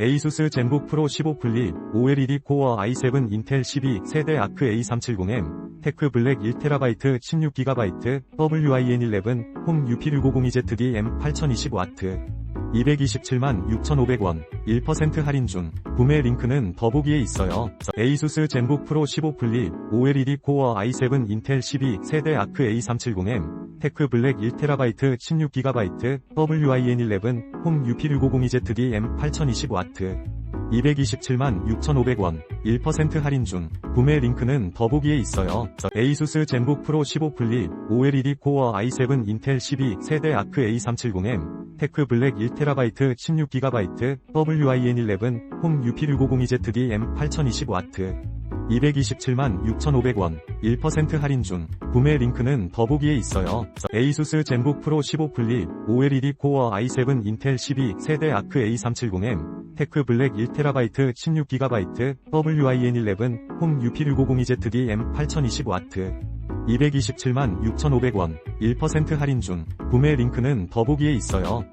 ASUS 젠북 프로 15 플립 OLED 코어 i7 인텔 12 세대 아크 A370M 테크 블랙 1TB 16GB WIN11 홈 UP650EZD M8020W 227만 6,500원 1% 할인 중 구매 링크는 더보기에 있어요. ASUS 젠북 프로 15 플립 OLED 코어 i7 인텔 12 세대 아크 A370M 테크 블랙 1TB 16GB WIN11 홈 UP650EZD M8020W 227만 6,500원 1% 할인 중 구매 링크는 더보기에 있어요. ASUS 젠북 프로 15 플립 OLED 코어 i7 인텔 12 세대 아크 A370M 테크 블랙 1TB 16GB WIN11 홈 UP650EZD M8020W 227만 6,500원 1% 할인 중 구매 링크는 더보기에 있어요. ASUS 젠북 프로 15 플립 OLED 코어 i7 인텔 12 세대 아크 A370M 테크 블랙 1TB 16GB WIN11 홈 UP650EZD M8020W 227만 6,500원 1% 할인 중 구매 링크는 더보기에 있어요.